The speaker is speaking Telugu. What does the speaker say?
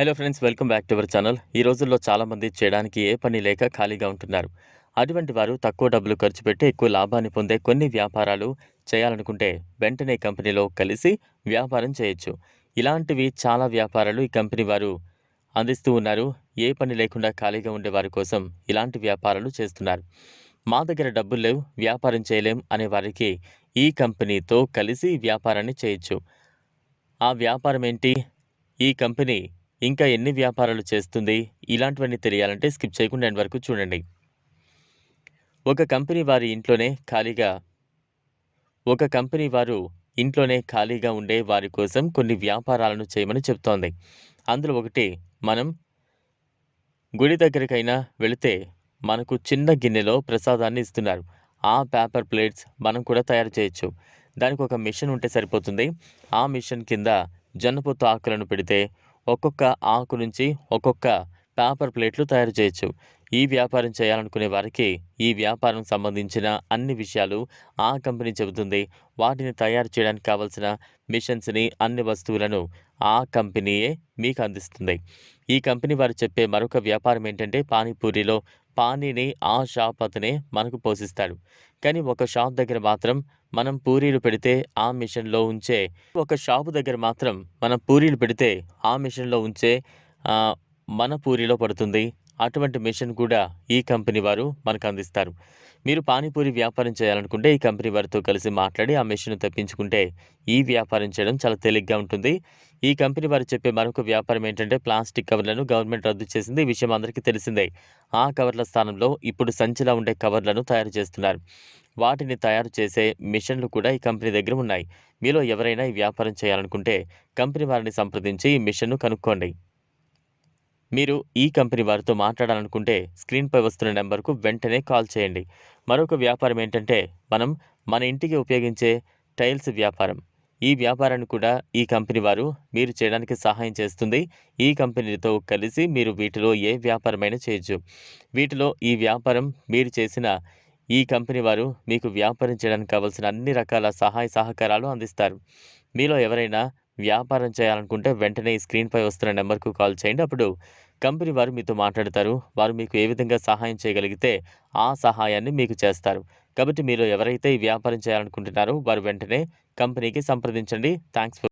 Hello friends welcome back to our channel ఈ రోజుల్లో చాలామంది చేయడానికి ఏ పని లేక ఖాళీగా ఉంటున్నారు. అటువంటి వారు తక్కువ డబ్బులు ఖర్చు పెట్టి ఎక్కువ లాభాన్ని పొందే కొన్ని వ్యాపారాలు చేయాలనుకుంటే వెంటనే కంపెనీలో కలిసి వ్యాపారం చేయొచ్చు. ఇలాంటివి చాలా వ్యాపారాలు ఈ కంపెనీ వారు అందిస్తూ ఉన్నారు. ఏ పని లేకుండా ఖాళీగా ఉండే వారి కోసం ఇలాంటి వ్యాపారాలు చేస్తున్నారు. మా దగ్గర డబ్బులు లేవు వ్యాపారం చేయలేం అనే వారికి ఈ కంపెనీతో కలిసి వ్యాపారాన్ని చేయొచ్చు. ఆ వ్యాపారం ఏంటి? ఈ కంపెనీ ఇంకా ఎన్ని వ్యాపారాలు చేస్తుంది? ఇలాంటివన్నీ తెలియాలంటే స్కిప్ చేయకుండా ఎండ్ వరకు చూడండి. ఒక కంపెనీ వారి ఇంట్లోనే ఖాళీగా ఒక కంపెనీ వారు ఇంట్లోనే ఖాళీగా ఉండే వారి కోసం కొన్ని వ్యాపారాలను చేయమని చెప్తోంది. అందులో ఒకటి మనం గుడి దగ్గరికైనా వెళితే మనకు చిన్న గిన్నెలో ప్రసాదాన్ని ఇస్తున్నారు. ఆ పేపర్ ప్లేట్స్ మనం కూడా తయారు చేయొచ్చు. దానికి ఒక మిషన్ ఉంటే సరిపోతుంది. ఆ మిషన్ కింద జొన్నపొత్తు ఆకులను పెడితే ఒక్కొక్క ఆకు నుంచి ఒక్కొక్క పేపర్ ప్లేట్లు తయారు చేయొచ్చు. ఈ వ్యాపారం చేయాలనుకునే వారికి ఈ వ్యాపారం సంబంధించిన అన్ని విషయాలు ఆ కంపెనీ చెబుతుంది. వాటిని తయారు చేయడానికి కావలసిన మిషన్స్ని అన్ని వస్తువులను ఆ కంపెనీయే మీకు అందిస్తుంది. ఈ కంపెనీ వారు చెప్పే మరొక వ్యాపారం ఏంటంటే పానీపూరిలో పానీని ఆ షాప్ అతనే మనకు పోషిస్తాడు. కానీ ఒక షాప్ దగ్గర మాత్రం మనం పూరీలు పెడితే ఆ మిషన్లో ఉంచే ఒక షాపు దగ్గర మాత్రం మనం పూరీలు పెడితే ఆ మిషన్లో ఉంచే మన పూరిలో పడుతుంది. అటువంటి మిషన్ కూడా ఈ కంపెనీ వారు మనకు అందిస్తారు. మీరు పానీపూరి వ్యాపారం చేయాలనుకుంటే ఈ కంపెనీ వారితో కలిసి మాట్లాడి ఆ మిషన్ తెప్పించుకుంటే ఈ వ్యాపారం చేయడం చాలా తేలిగ్గా ఉంటుంది. ఈ కంపెనీ వారు చెప్పే మరొక వ్యాపారం ఏంటంటే ప్లాస్టిక్ కవర్లను గవర్నమెంట్ రద్దు చేసింది. ఈ విషయం అందరికీ తెలిసిందే. ఆ కవర్ల స్థానంలో ఇప్పుడు సంచిలా ఉండే కవర్లను తయారు చేస్తున్నారు. వాటిని తయారు చేసే మిషన్లు కూడా ఈ కంపెనీ దగ్గర ఉన్నాయి. మీలో ఎవరైనా ఈ వ్యాపారం చేయాలనుకుంటే కంపెనీ వారిని సంప్రదించి ఈ మిషన్ను కనుక్కోండి. మీరు ఈ కంపెనీ వారితో మాట్లాడాలనుకుంటే స్క్రీన్పై వస్తున్న నెంబర్కు వెంటనే కాల్ చేయండి. మరొక వ్యాపారం ఏంటంటే మనం మన ఇంటికి ఉపయోగించే టైల్స్ వ్యాపారం. ఈ వ్యాపారాన్ని కూడా ఈ కంపెనీ వారు మీరు చేయడానికి సహాయం చేస్తుంది. ఈ కంపెనీతో కలిసి మీరు వీటిలో ఏ వ్యాపారమైనా చేయొచ్చు. వీటిలో ఈ వ్యాపారం మీరు చేసిన ఈ కంపెనీ వారు మీకు వ్యాపారం చేయడానికి కావాల్సిన అన్ని రకాల సహాయ సహకారాలు అందిస్తారు. మీలో ఎవరైనా వ్యాపారం చేయాలనుకుంటే వెంటనే ఈ స్క్రీన్పై వస్తున్న నెంబర్కు కాల్ చేయండి. అప్పుడు కంపెనీ వారు మీతో మాట్లాడతారు. వారు మీకు ఏ విధంగా సహాయం చేయగలిగితే ఆ సహాయాన్ని మీకు చేస్తారు. కాబట్టి మీరు ఎవరైతే ఈ వ్యాపారం చేయాలనుకుంటున్నారో వారు వెంటనే కంపెనీకి సంప్రదించండి. థ్యాంక్స్